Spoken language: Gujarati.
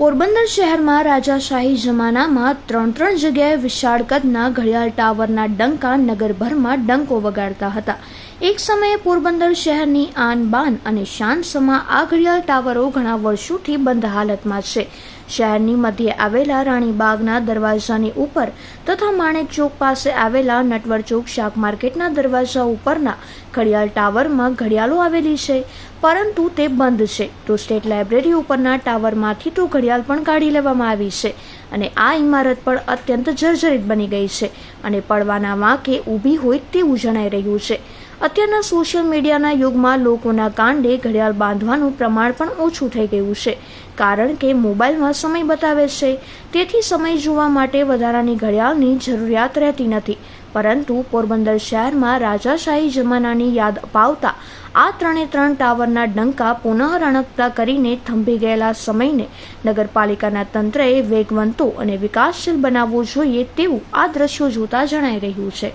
પોરબંદર શહેરમાં રાજાશાહી જમાનામાં ત્રણ ત્રણ જગ્યાએ વિશાળ કદના ઘડિયાળ ટાવરના ડંકા નગરભરમાં ડંકો વગાડતા હતા. એક સમયે પોરબંદર શહેરની આન બાન અને શાન સમા આ ઘડિયાળ ટાવરો ઘણા વર્ષોથી બંધ હાલતમાં છે. શહેરની મધ્યે આવેલા રાણીબાગના દરવાજાની ઉપર તથા માણેક ચોક પાસે આવેલા નટવર ચોક શાક માર્કેટના દરવાજા ઉપરના ઘડિયાળ ટાવરમાં ઘડિયાળો આવેલી છે, પરંતુ તે બંધ છે. તો સ્ટેટ લાઇબ્રેરી ઉપરના ટાવરમાંથી તો ઘડિયાળ પણ કાઢી લેવામાં આવી છે અને આ ઇમારત પણ અત્યંત જર્જરિત બની ગઈ છે અને પડવાના વાંકે ઊભી હોય તેવું જણાઈ રહ્યું છે. અત્યારના સોશિયલ મીડિયાના યુગમાં લોકોના કાંડે ઘડિયાળ બાંધવાનું પ્રમાણ પણ ઓછું થઈ ગયું છે, કારણ કે મોબાઈલમાં સમય બતાવે છે. તેથી સમય જોવા માટે વધારાની ઘડિયાળની જરૂરિયાત રહેતી નથી. પરંતુ પોરબંદર શહેરમાં રાજાશાહી જમાનાની યાદ અપાવતા આ ત્રણે ત્રણ ટાવરના ડંકા પુનઃ રણકતા કરીને થંભી ગયેલા સમયને નગરપાલિકાના તંત્રએ વેગવંતો અને વિકાસશીલ બનાવવો જોઈએ તેવું આ દ્રશ્યો જોતા જણાઈ રહ્યું છે.